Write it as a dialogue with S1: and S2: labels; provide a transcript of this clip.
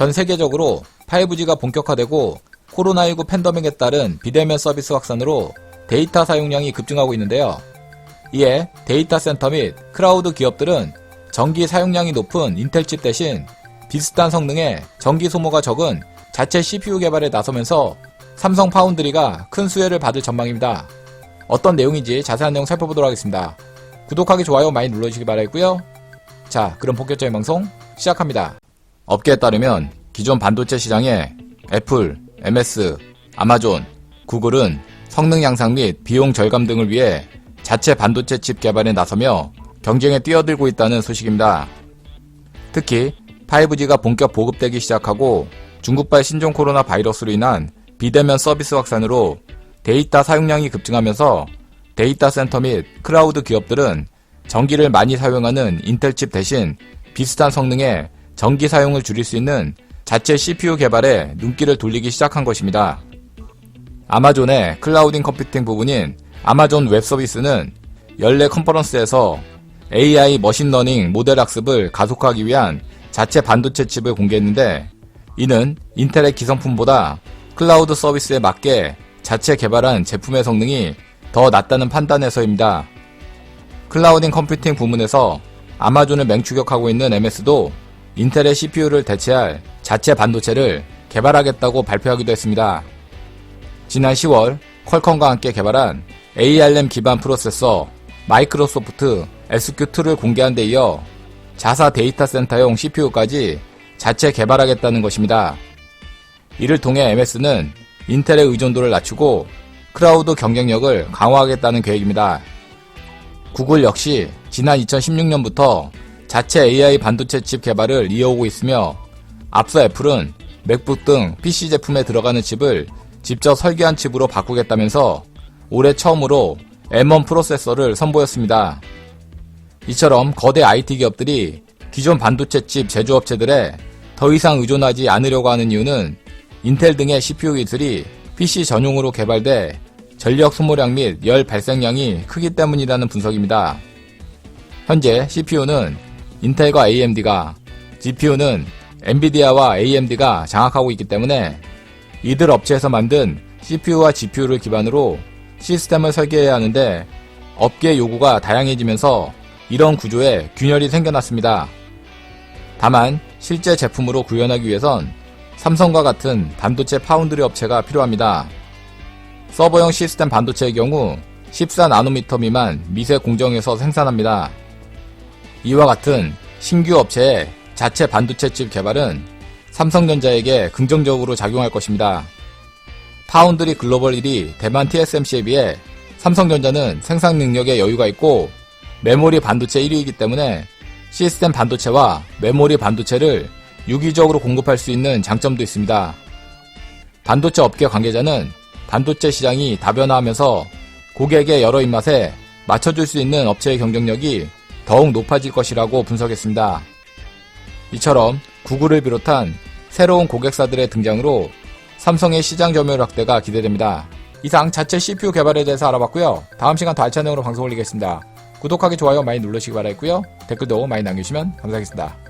S1: 전 세계적으로 5G가 본격화되고 코로나19 팬데믹에 따른 비대면 서비스 확산으로 데이터 사용량이 급증하고 있는데요. 이에 데이터 센터 및 클라우드 기업들은 전기 사용량이 높은 인텔 칩 대신 비슷한 성능의 전기 소모가 적은 자체 CPU 개발에 나서면서 삼성 파운드리가 큰 수혜를 받을 전망입니다. 어떤 내용인지 자세한 내용 살펴보도록 하겠습니다. 구독하기 좋아요 많이 눌러주시기 바라고요. 자, 그럼 본격적인 방송 시작합니다. 업계에 따르면 기존 반도체 시장에 애플, MS, 아마존, 구글은 성능 향상 및 비용 절감 등을 위해 자체 반도체 칩 개발에 나서며 경쟁에 뛰어들고 있다는 소식입니다. 특히 5G가 본격 보급되기 시작하고 중국발 신종 코로나 바이러스로 인한 비대면 서비스 확산으로 데이터 사용량이 급증하면서 데이터 센터 및 클라우드 기업들은 전기를 많이 사용하는 인텔 칩 대신 비슷한 성능의 전기 사용을 줄일 수 있는 자체 CPU 개발에 눈길을 돌리기 시작한 것입니다. 아마존의 클라우딩 컴퓨팅 부분인 아마존 웹 서비스는 연례 컨퍼런스에서 AI 머신러닝 모델 학습을 가속화하기 위한 자체 반도체 칩을 공개했는데 이는 인텔의 기성품보다 클라우드 서비스에 맞게 자체 개발한 제품의 성능이 더 낮다는 판단에서입니다. 클라우딩 컴퓨팅 부문에서 아마존을 맹추격하고 있는 MS도 인텔의 CPU를 대체할 자체 반도체를 개발하겠다고 발표하기도 했습니다. 지난 10월 퀄컴과 함께 개발한 ARM 기반 프로세서 마이크로소프트 SQ2를 공개한 데 이어 자사 데이터 센터용 CPU까지 자체 개발하겠다는 것입니다. 이를 통해 MS는 인텔의 의존도를 낮추고 클라우드 경쟁력을 강화하겠다는 계획입니다. 구글 역시 지난 2016년부터 자체 AI 반도체 칩 개발을 이어오고 있으며 앞서 애플은 맥북 등 PC 제품에 들어가는 칩을 직접 설계한 칩으로 바꾸겠다면서 올해 처음으로 M1 프로세서를 선보였습니다. 이처럼 거대 IT 기업들이 기존 반도체 칩 제조업체들에 더 이상 의존하지 않으려고 하는 이유는 인텔 등의 CPU 기술이 PC 전용으로 개발돼 전력 소모량 및 열 발생량이 크기 때문이라는 분석입니다. 현재 CPU는 인텔과 AMD가, GPU는 엔비디아와 AMD가 장악하고 있기 때문에 이들 업체에서 만든 CPU와 GPU를 기반으로 시스템을 설계해야 하는데 업계 요구가 다양해지면서 이런 구조에 균열이 생겨났습니다. 다만 실제 제품으로 구현하기 위해선 삼성과 같은 반도체 파운드리 업체가 필요합니다. 서버용 시스템 반도체의 경우 14나노미터 미만 미세 공정에서 생산합니다. 이와 같은 신규 업체의 자체 반도체 칩 개발은 삼성전자에게 긍정적으로 작용할 것입니다. 파운드리 글로벌 1위 대만 TSMC에 비해 삼성전자는 생산 능력에 여유가 있고 메모리 반도체 1위이기 때문에 시스템 반도체와 메모리 반도체를 유기적으로 공급할 수 있는 장점도 있습니다. 반도체 업계 관계자는 반도체 시장이 다변화하면서 고객의 여러 입맛에 맞춰줄 수 있는 업체의 경쟁력이 더욱 높아질 것이라고 분석했습니다. 이처럼 구글을 비롯한 새로운 고객사들의 등장으로 삼성의 시장 점유율 확대가 기대됩니다. 이상 자체 CPU 개발에 대해서 알아봤고요. 다음 시간 더 알찬 내용으로 방송 올리겠습니다. 구독하기 좋아요 많이 눌러주시기 바라겠고요. 댓글도 많이 남겨주시면 감사하겠습니다.